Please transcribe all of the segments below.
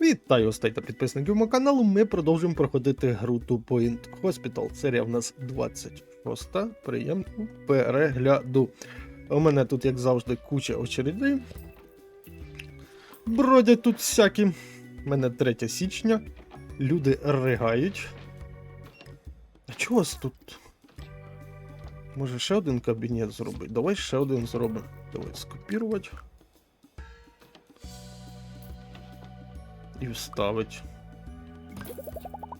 Вітаю гостей та підписників мого каналу. Ми продовжуємо проходити гру Two Point Hospital. Серія в нас 26. Приємного перегляду. У мене тут, як завжди, куча очередей. Бродять тут всякі. У мене 3 січня. Люди ригають. А чого вас тут? Може ще один кабінет зробити? Давай ще один зробимо. Давай скопірувати. І вставить.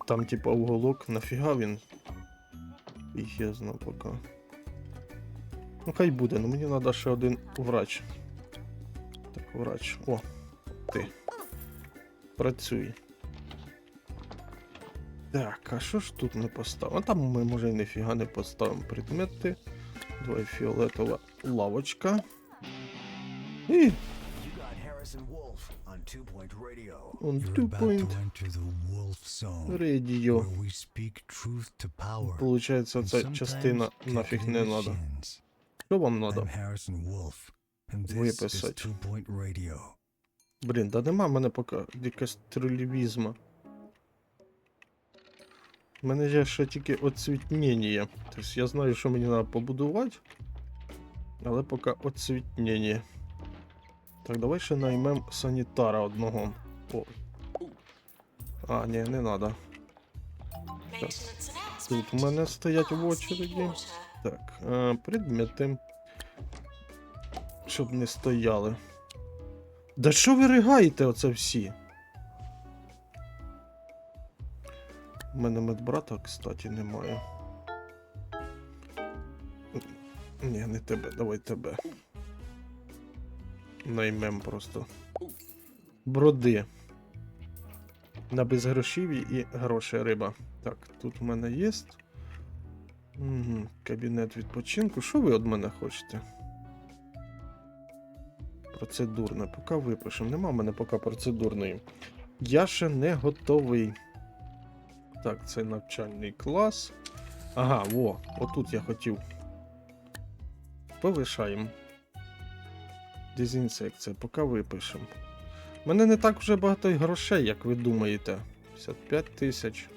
Там, типа, уголок, нафіга він. Їх я знав поки. Ну, хай буде, ну мені треба ще один врач. Так, врач. О, ти. Працюй. Так, а що ж тут не поставимо? А там ми, може, ніфіга не поставимо предмети. Давай фіолетова лавочка. І on Two Point Radio. он You're two about point to enter the wolf zone, radio. where we speak truth to power. Получається, and ця sometimes частина kick нафіг не надо. shins. Що вам надо? Harrison Wolf, and this is Виписать. Two Point Radio. Блін, да нема в мене поки декастролівізма. У мене є ще тільки оцвітнення. Тобто я знаю, що мені треба побудувати. Але поки оцвітнення. Так, давай ще наймем санітара одного. О. А, ні, не треба. Тут у мене стоять в очереді. Так, е, предмети. Щоб не стояли. Да що ви ригаєте оце всі? У мене медбрата, кстати, немає. Ні, не тебе, давай тебе. Наймем просто. Броди. На безгрошів'ї і гроші риба. Так, тут у мене є. Угу. Кабінет відпочинку. Що ви від мене хочете? Процедурне. Поки випишемо. Нема в мене поки процедурної. Я ще не готовий. Так, це навчальний клас. Ага, во, отут я хотів. Повишаємо. Дезінсекція, поки випишемо. У мене не так вже багато й грошей, як ви думаєте. 55 тисяч.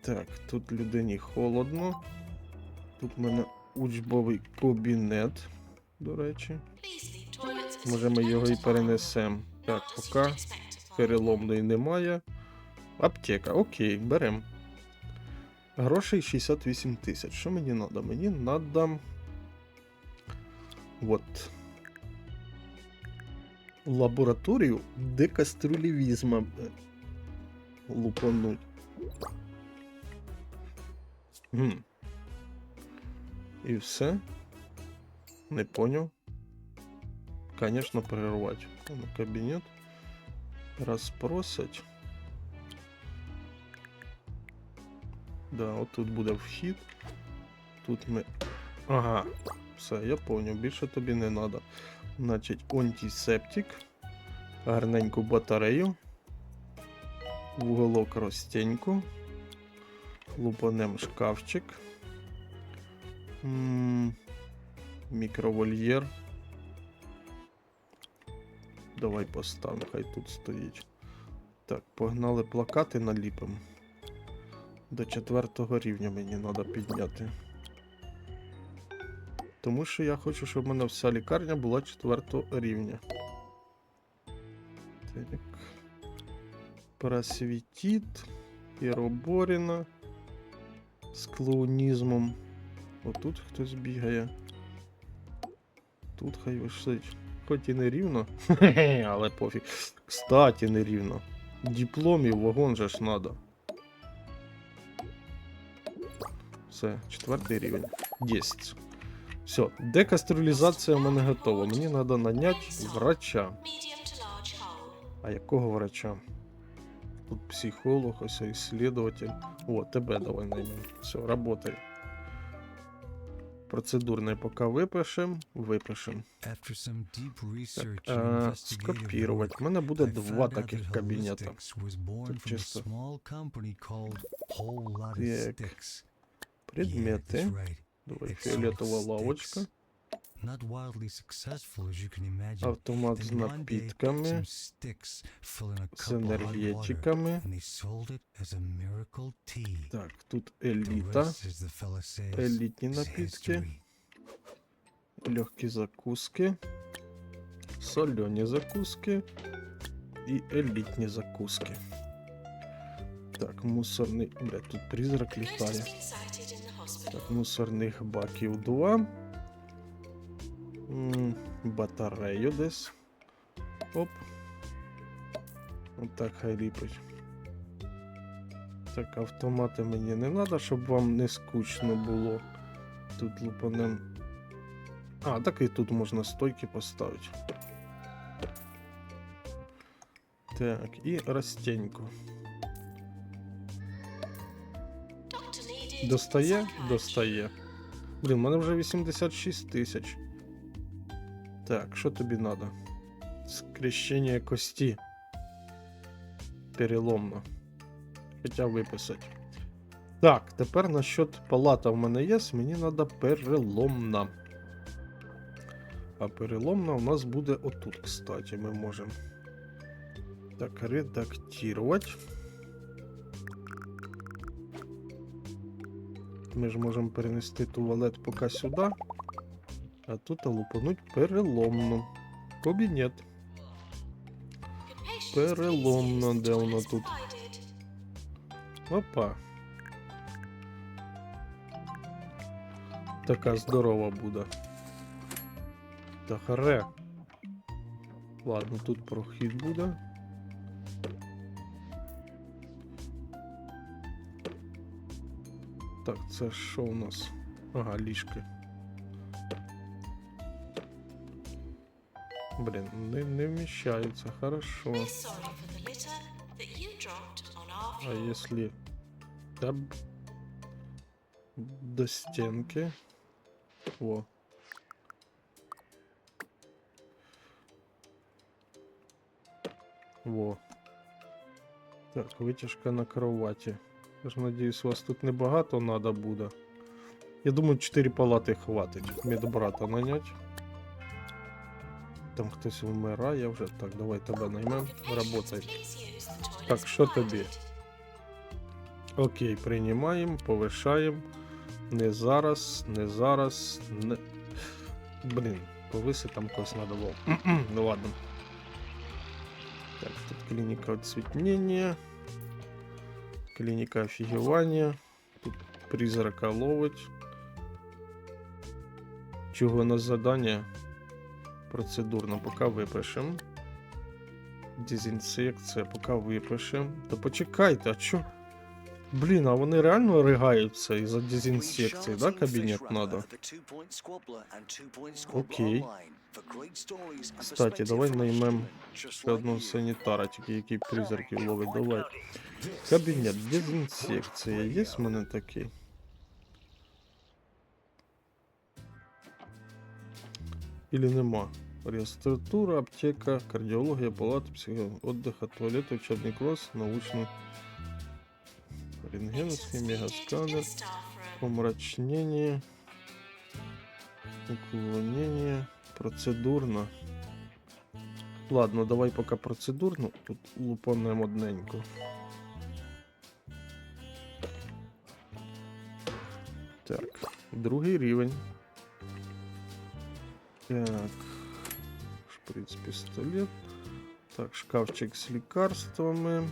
Так, тут людині холодно. Тут в мене учбовий кабінет, до речі. Може ми його і перенесемо. Так, поки переломної немає. Аптека, окей, берем. Грошей 68 тисяч. Що мені треба? Мені треба. Вот. Лабораторію декаструлівізма е, лупануть. Гм. І все. Не поняв. Конечно, прервать. Ну, кабінет. Разпросить. Да, от тут буде вхід. Тут ми. Ага. Все, я поняв, більше тобі не треба. Значить, антисептик. Гарненьку батарею. Уголок розтіньку. Лупанем шкафчик. Мікровольєр. Давай поставимо, хай тут стоїть. Так, погнали плакати наліпимо. До четвертого рівня мені треба підняти. Тому що я хочу, щоб в мене вся лікарня була четвертого рівня. Так. Просвітіт. Піроборіна. З клоунізмом. Отут хтось бігає. Тут хай вишить. Хоч і не рівно, але пофіг. Кстати, не рівно. Дипломів вагон же ж надо. Все, четвертий рівень. 10. Все, декастралізація в мене готова. Мені треба наняти врача. А якого врача? Тут психолог, ось исследователь. О, тебе давай наймемо. Все, работай. Процедурне поки випишем, випишем. After some deep research Так, and е, скопірувати. У мене буде два таких. Holistics Тут чисто. Так. Предмети. Давай фіолетова лавочка. Автомат as a miracle tea. Так, тут is напітки, history. легкі закуски, солені закуски і елітні закуски. Так, мусорний. Блядь, тут призрак літає. Так, мусорних баків два. М, Батарею десь. Оп. Отак хай ліпить. Так, автомати мені не треба, щоб вам не скучно було. Тут лупанем. А, так і тут можна стойки поставити. Так, і растеньку. Достає? Достає. Блін, в мене вже 86 тисяч. Так, що тобі треба? Скрещення кості. Переломно. Хоча виписати. Так, тепер насчет палата в мене є, мені треба переломна. А переломна у нас буде отут, кстати, ми можемо. Так, редактувати. Ми ж можемо перенести туалет поки сюди. А тут лупануть переломно. Кабінет. Переломно, де воно тут? Опа. Така здорова буде. Та харе. Ладно, тут прохід буде. Так, це що у нас? Ага, ліжки. Блін, не, не вміщається, хорошо. А если таб до стенки? О. Во. Так, витяжка на кроваті. Я ж надіюсь, вас тут небагато надо буде. Я думаю, 4 палати хватить. Медбрата нанять. Там хтось вмирає вже. Так, давай тебе наймем. Работай. Так, що тобі? Окей, приймаємо, повишаємо. Не зараз, не зараз, не. Блін, повиси там когось було. ну ладно. Так, тут клиника оцветнения. Клиника офігівання. Тут призрака ловить. Чого на задання? Процедурно, поки випишемо. Дезінсекція, поки випишемо. Та почекайте, а чо? Блін, а вони реально ригаються із-за дезінсекції, да, кабінет надо? Окей. Кстати, давай наймем ще одного санітара, тільки який призраків ловить. Давай. Кабінет, дезінсекція. Є в мене такий? Или нема? Реєстратура, аптека, кардіологія, палата, психоотдиха, туалет, учебний клас, научний рентгеновский мегасканер, помрачнение, уклонение, процедурно. Ладно, давай пока процедурно, тут лупанем одненько. Так, другий рівень. Так. Шприц пістолет. Так, шкафчик з лікарствами.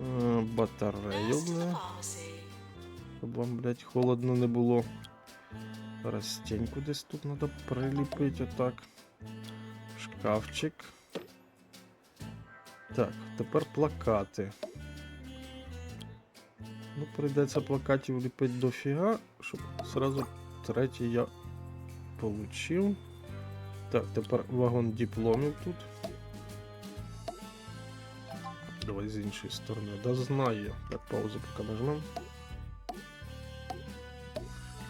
Е, Батарею, бля. Щоб вам, блядь, холодно не було. Растеньку десь тут треба приліпити отак. Шкафчик. Так, тепер плакати. Ну, прийдеться плакатів ліпити дофіга, щоб сразу третій я получив. Так, тепер вагон дипломів тут. Давай з іншої сторони. Да знаю. Так, паузу поки нажмем.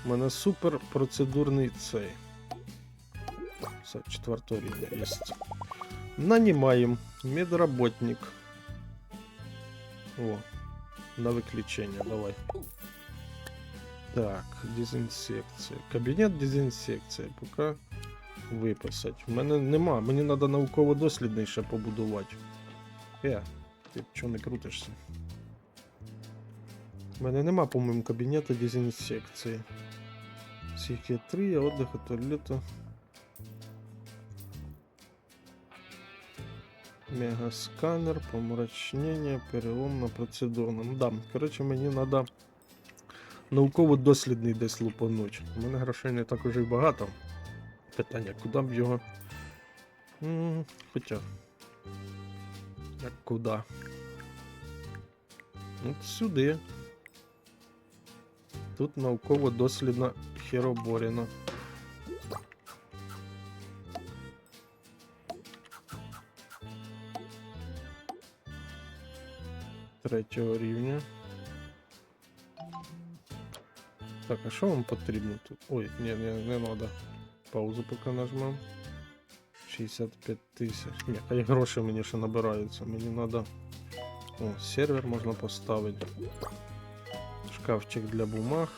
У мене супер процедурний цей. Все, четвертого рівня є. Нанімаємо медработник. О, на виключення, давай. Так, дезінсекція. Кабінет дезінсекції. Поки виписати. У мене нема, мені треба науково-дослідний ще побудувати. Е, ти чого не крутишся? У мене нема, по-моєму, кабінету дезінсекції. Психіатрія, отдиха, туалету. Мегасканер, помрачнення, переломна процедурна. Ну да, коротше, мені треба науково-дослідний десь лупануть. У мене грошей не так уже й багато. Питання, куди б його. М, Хоча. Як куди? От сюди. Тут науково-дослідна хероборіна. Третього рівня. Так, а що вам потрібно тут? Ой, ні, ні, не треба. Паузу поки нажмем. 65 тисяч. Ні, хай гроші мені ще набираються. Мені треба. О, сервер можна поставити. Шкафчик для бумаг.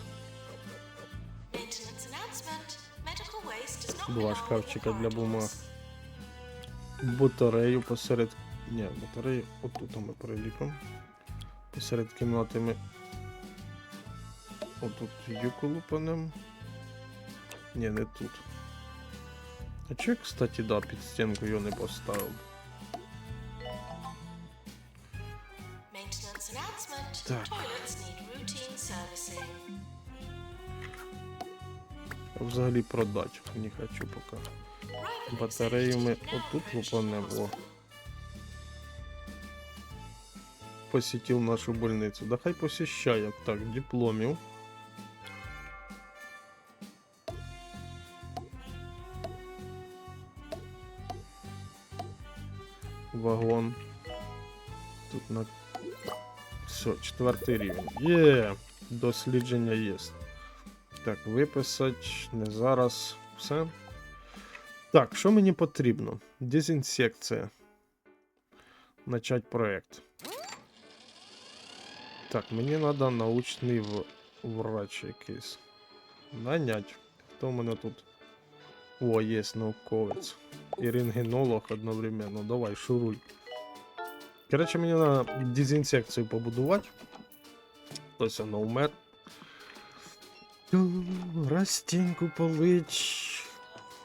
Два шкафчика для бумаг. Батарею посеред. Ні, батарею отут ми приліпимо. Посеред кімнати ми. Отут юку лупанем. Ні, не тут. А я, кстати, да, під стінку його не поставив? Так. Взагалі продати. Не хочу поки. Батарею ми отут лупанемо. Посетив нашу больницю. Да хай посіщає. Так, дипломів. Вагон. Тут на. Все, четвертий рівень. Є! Дослідження є. Так, виписати не зараз. Все. Так, що мені потрібно? Дезінсекція. Начать проект. Так, мені треба научний врач якийсь. Нанять. Хто в мене тут? О, є науковець. І рентгенолог одновременно. Давай, шуруй. Коротше, мені треба дезінсекцію побудувати. Ось воно умер. Растіньку полить.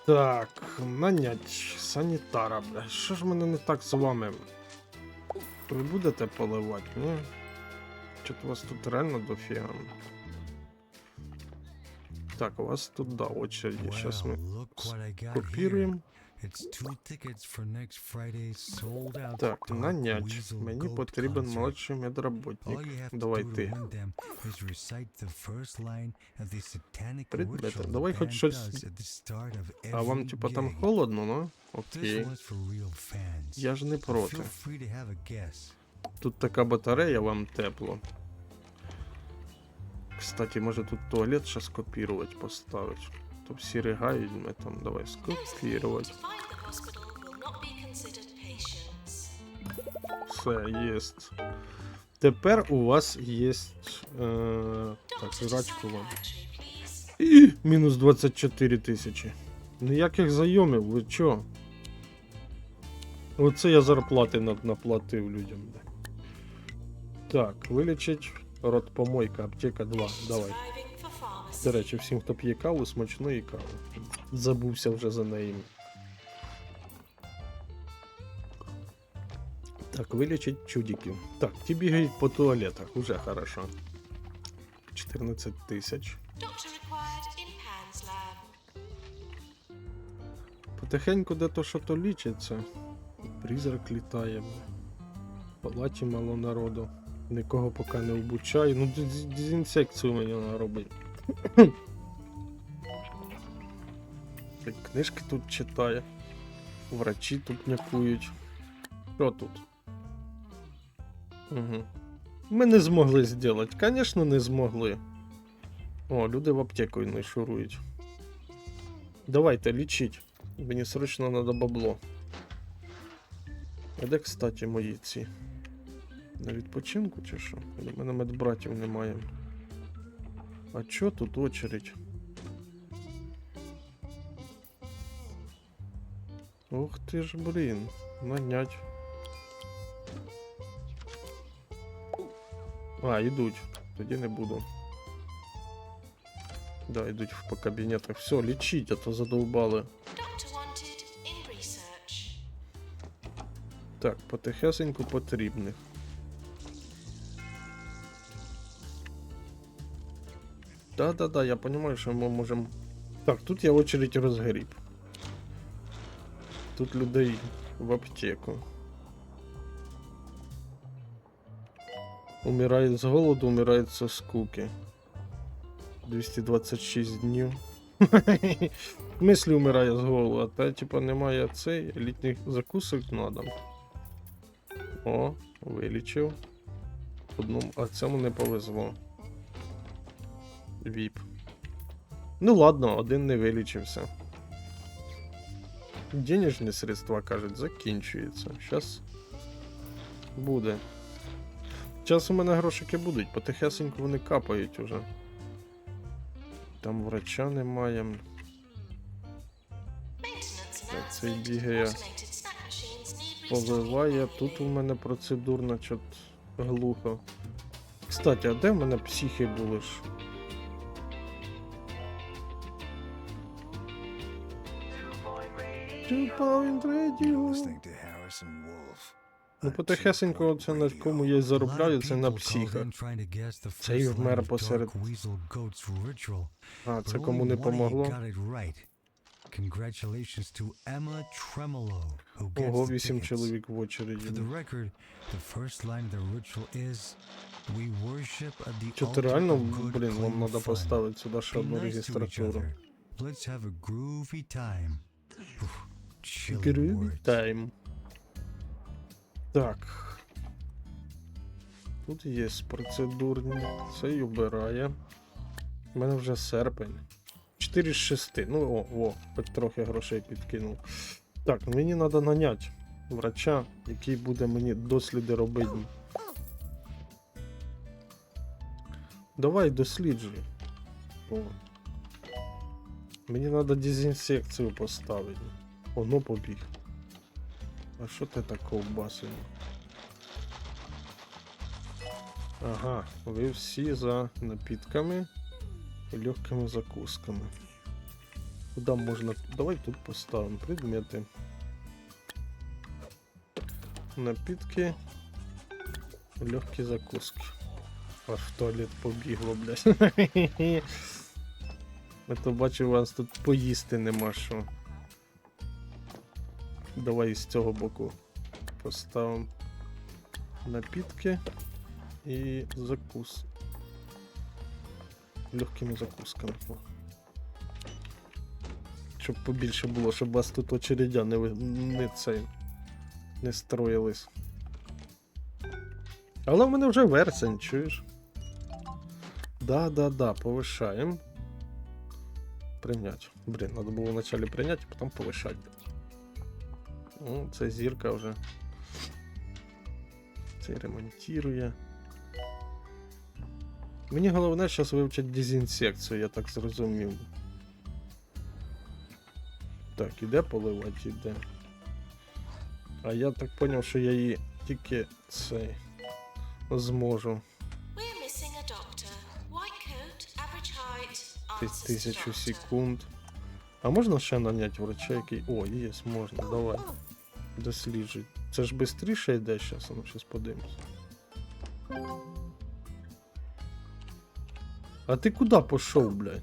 Так, нанять санітара, бля. Що ж мене не так з вами? Ви будете поливати, ні? Чого у вас тут реально дофіга? Так, у вас тут, да, очереди. Сейчас Well, ми копіруємо. Так, нанять. Мені потрібен молодший медработник. Давай ти. the Давай хоч щось- А вам типа там холодно, ну? Окей. Я ж не проти. Тут така батарея, вам тепло. Кстати, може тут туалет ще скопірувати поставити. То всі ригають, ми там давай patients. Все, єсть. Тепер у вас є. Е, так, жрачку вам. І, мінус 24 тисячі. Ніяких зайомів, ви чо? Оце я зарплати наплатив людям. Так, вилічить ротпомойка, аптека 2. Давай. До речі, всім, хто п'є каву, смачної кави. Забувся вже за неї. Так, вилічить чудиків. Так, ті бігають по туалетах, уже хорошо. 14 тисяч. Потихеньку де то що то лічиться. Призрак літає. В палаті мало народу. Нікого поки не обучаю. Ну, дез- дезінсекцію мені треба робити. Книжки тут читає. Врачі тут някують. Що тут? Угу. Ми не змогли зробити. Звісно, не змогли. О, люди в аптеку не шурують. Давайте, лічіть. Мені срочно треба бабло. А де, кстати, мої ці? На відпочинку чи що? У мене медбратів немає. А чо тут очередь? Ух ти ж, блін, нанять. А, йдуть. Тоді не буду. Да, йдуть по кабінетах. Все, лічіть, а то задовбали. Doctor wanted in research. Так, потихесеньку потрібних. Да-да-да, я понимаю, що ми можемо. Так, тут я очередь розгріб. Тут людей в аптеку. Умирають з голоду, умирають со скуки. 226 днів. В мислі умирає з голоду, а та типа немає цей літніх закусок надо. О, вилічив. Одному, а цьому не повезло. Віп. Ну ладно, один не вилічився. Денежні средства, кажуть, закінчуються. Щас буде. Час у мене грошики будуть, потихесеньку вони капають уже. Там врача немає. Цей бігає, restocking. тут у мене процедурно чот глухо. Кстати, а де в мене психи були ж? Harrison Wolf. Ну, потихесенько, оце на кому я заробляю, це на Це і first вмер посеред. А, це кому не помогло. Congratulations to Emma Tremolo, who gets Ого, the вісім чоловік в For the record, the first line of the ritual is We worship at the Чи ти altar реально, of good блін, вам clean треба fun. поставити сюди ще Be одну nice to each other. Let's have a groovy time. Ух, time. Так. Тут є процедурні. Цей обирає. У мене вже серпень. 4 з 6. Ну, о, о, хоч трохи грошей підкинув. Так, мені треба наняти врача, який буде мені досліди робити. Давай досліджуй. О. Мені треба дезінсекцію поставити. Воно побіг. А що ти так ковбасив? Ага, ви всі за напітками і легкими закусками. Куди можна. Давай тут поставимо предмети. Напітки. Легкі закуски. Аж в туалет побігло, блядь. Я то бачу, у вас тут поїсти нема що. Давай з цього боку поставимо напітки і закус. Легкими закусками. Щоб побільше було, щоб вас тут очередя не, не цей не строїлись. Але в мене вже версень, чуєш? Да, да, да, повишаємо. Прийнять. Блін, треба було вначале прийняти, а потім повишати. Ну, це зірка вже. Цей ремонтує. Мені головне зараз вивчити дезінсекцію, я так зрозумів. Так, іде поливати, іде. А я так зрозумів, що я її тільки цей зможу. We're missing a doctor. White coat, average height. Ти- Answers to Тисячу секунд. А можна ще наняти врача, який. О, є, можна, давай. Досліджуй. Це ж швидше йде зараз, ну щас подивимось. А ти куди пішов, блядь?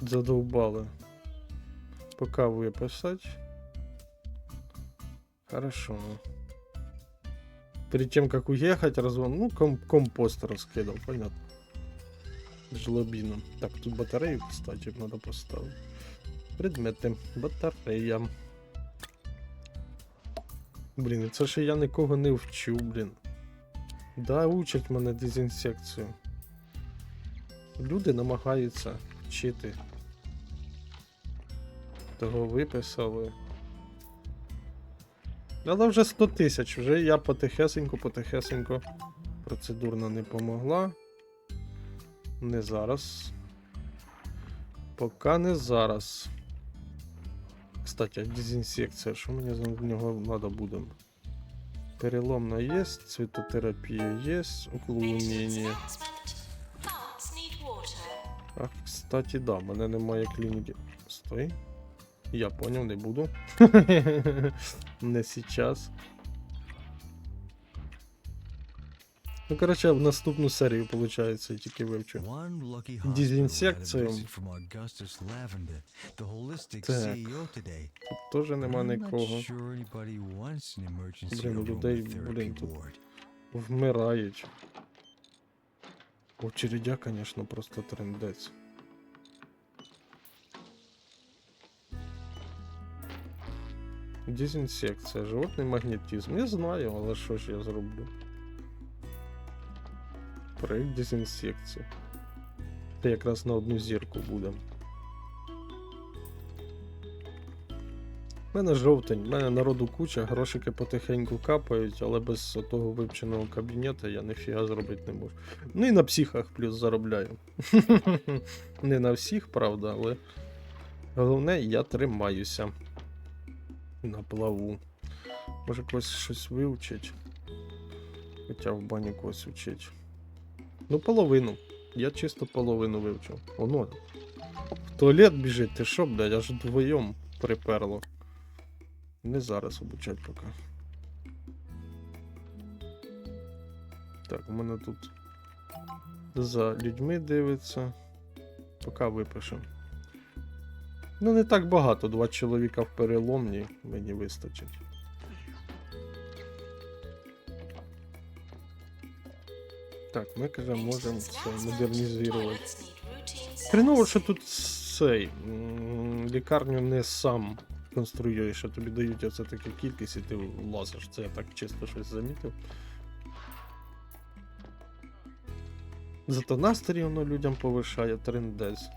Задовбали. Пока виписать. Хорошо. Перед тем, как уехать, разлом... Ну, ком- компост раскидал, понятно. Жлобином. Так, тут батарею, кстати, надо поставить. Предмети. Батарея. Блін, це ще я нікого не вчу, блін. Да, учать мене дезінсекцію. Люди намагаються вчити. Того виписали. Але вже 100 тисяч, вже я потихесенько, потихесенько. Процедурно не помогла. Не зараз. Поки не зараз. Кстати, а дезінсекція, що мені за нього треба буде? Переломна є, цвітотерапія є, уклонення. А, кстати, да, в мене немає клініки. Стой. Я поняв, не буду. не сейчас. Ну, короче, в наступну серію, виходить, я тільки вивчу. Holistic Так. Тут теж нема нікого. Блін, людей, блін, тут. Вмирають. Очередя, конечно, просто трендець. Дезінсекція, животний магнетизм. Я знаю, але що ж я зроблю? Проект дезінсекції. Це якраз на одну зірку буде. У мене жовтень, в мене народу куча, грошики потихеньку капають, але без того вивченого кабінету я ніфіга зробити не можу. Ну і на психах плюс заробляю. Не на всіх, правда, але головне, я тримаюся на плаву. Може когось щось вивчить. Хоча в бані когось вчить. Ну, половину. Я чисто половину вивчив. Воно. В туалет біжить, ти що, блядь, аж вдвоєм приперло. Не зараз обучать поки. Так, у мене тут за людьми дивиться. Поки випишемо. Ну, не так багато, два чоловіка в переломні мені вистачить. Так, ми каже, можемо це модернізувати. Хреново, що тут цей лікарню не сам конструюєш, а тобі дають оце таку кількість, і ти влазиш. Це я так чисто щось замітив. Зато настрій воно людям повишає трендець.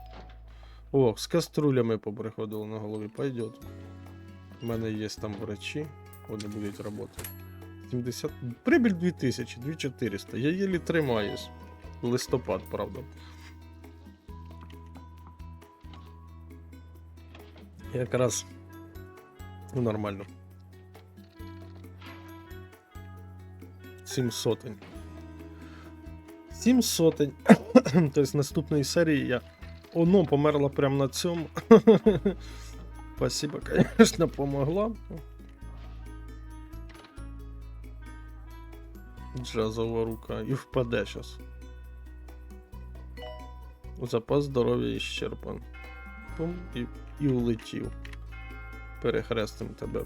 О, з каструлями поприходили на голові, пойдет. У мене є там врачі, вони будуть працювати. 70... Прибіль 2000, 2400. Я єлі тримаюсь. Листопад, правда. Якраз ну, нормально. Сім сотень. Сім сотень. Тобто з наступної серії я. Оно померла прямо на цьому. Спасибо, конечно, помогла. Джазова рука. І впаде зараз. Запас здоров'я іщерпан. Пум, і, і улетів. Перехрестим тебе.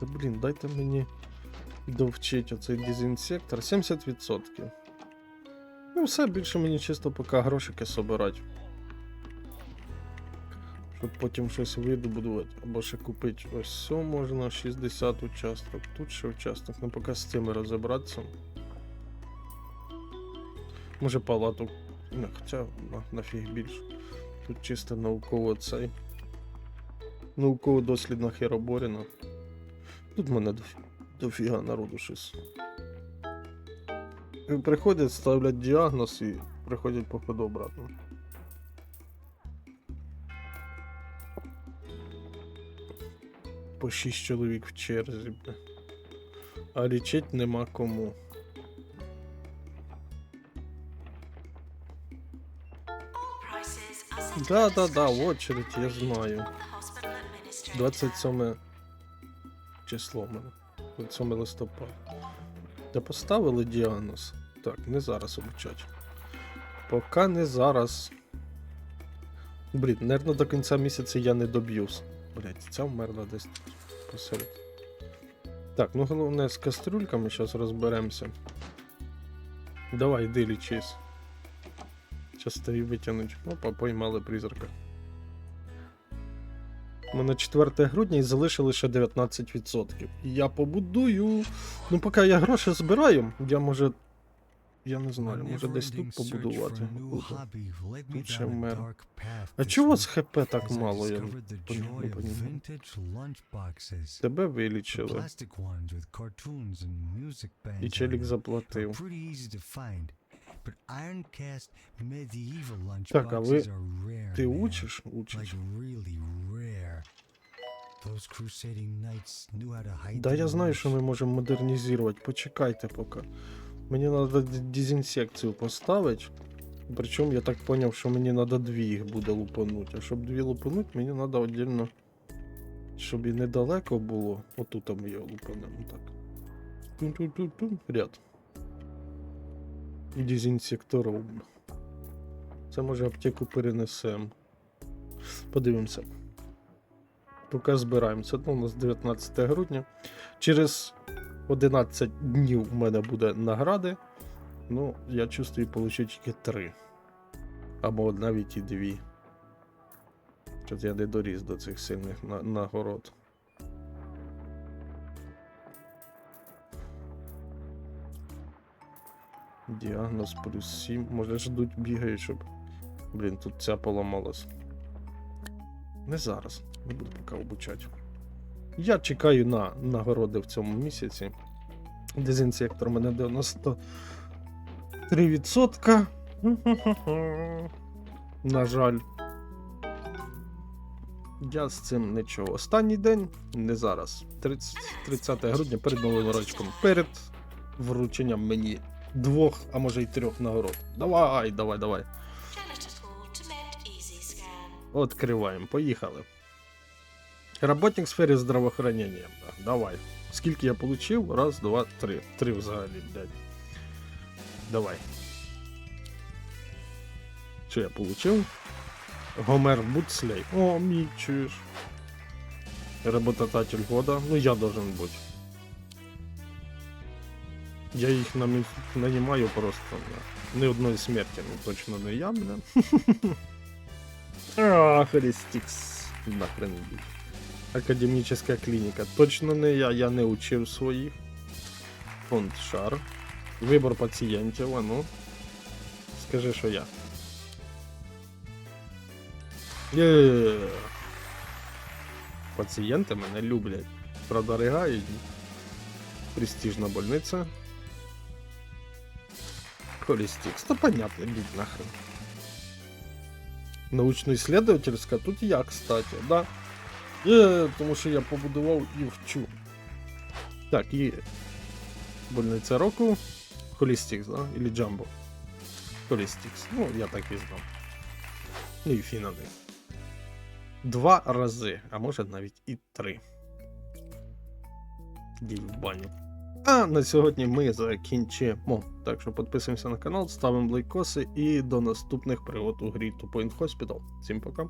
Та блін, дайте мені довчить оцей дезінсектор. 70%. Ну, все більше мені чисто поки грошики собирать. Щоб потім щось видобудувати. Або ще купити ось все можна, 60 участок. Тут ще участок. Ну поки з цими розібратися. Може палату. Не, хоча на, нафіг більше. Тут чисто науково цей. Науково дослідна хероборіна. Тут в мене дофі- дофіга народу щось. Приходять, ставлять діагноз і приходять походу обратно. По 6 чоловік в черзі. бля. А лічить нема кому. Да, да, да, discretion очередь, я знаю. 27 число в мене. 27 листопада. Та поставили діагноз. Так, не зараз обучать. Поки не зараз. Блін, наверно, до кінця місяця я не доб'юсь. Блять, ця вмерла десь посеред. Так, ну головне з кастрюльками зараз розберемося. Давай, йди лічись. Зараз витягнуть. Опа, поймали призрака. У мене 4 грудня і залишили ще 19%. Я побудую. Ну, поки я гроші збираю, я може я не знаю, може десь тут побудувати. Тут ще вмер. А чого у вас week хп так мало, я не lunchboxes. Тебе вилічили. І челік заплатив. Так, а ви-. Ти учиш? Учиш. Да я знаю, що ми можемо модернізувати. Почекайте поки. Мені треба дезінсекцію поставити. Причому я так зрозумів, що мені треба дві їх буде лупануть. А щоб дві лупануть, мені треба віддільно. Щоб і недалеко було. Отут ми його лупанемо так. Тун-тун-тун-тун. Ряд. Дезінсектором. Це може аптеку перенесемо. Подивимося. Поки збираємося. Ну, у нас 19 грудня. Через 11 днів у мене буде награди. Ну, я чувствую, получу тільки 3. Або навіть і 2. Щось я не доріс до цих сильних на- нагород. Діагноз плюс 7. Може ждуть, бігають, щоб. Блін, тут ця поламалась. Не зараз. Не буду поки обучати. Я чекаю на нагороди в цьому місяці. Дезінсектор мене 93%. На жаль. Я з цим нічого. Останній день, не зараз. 30, 30 грудня перед новим рочком. Перед врученням мені двох, а може й трьох нагород. Давай, давай, давай. Откриваємо, поїхали. Работник в сфері здравоохранення. Да, Давай. Скільки я получив? Раз, два, три. Три взагалі, блядь. Давай. Що я получив? Гомер Буцлей. О, мій чуєш. Работодатель года. Ну я должен бути. Я їх намі... нанімаю просто. Да. Ні одної смерті, ну точно не я, бля. А, Христикс. Нахрен ідіть. Академічна клініка. Точно не я, я не учив своїх. Фонд шар. Вибор пацієнтів, а ну. Скажи, що я. Є. Пацієнти мене люблять. Правда, ригають. Престижна больниця. Холістикс. Та понятно, йдіть нахрен. Научно-исследовательська, тут я, кстати, да. Є, тому що я побудував і вчу. Так, і больниця року. Холістікс, да? Или Джамбо. Холістікс. Ну, я так і знав. Ну і фінани. Два рази, а може навіть і три. Дій в баню. А на сьогодні ми закінчимо. Так що підписуємося на канал, ставимо лайкоси і до наступних пригод у грі Two Point Hospital. Всім пока.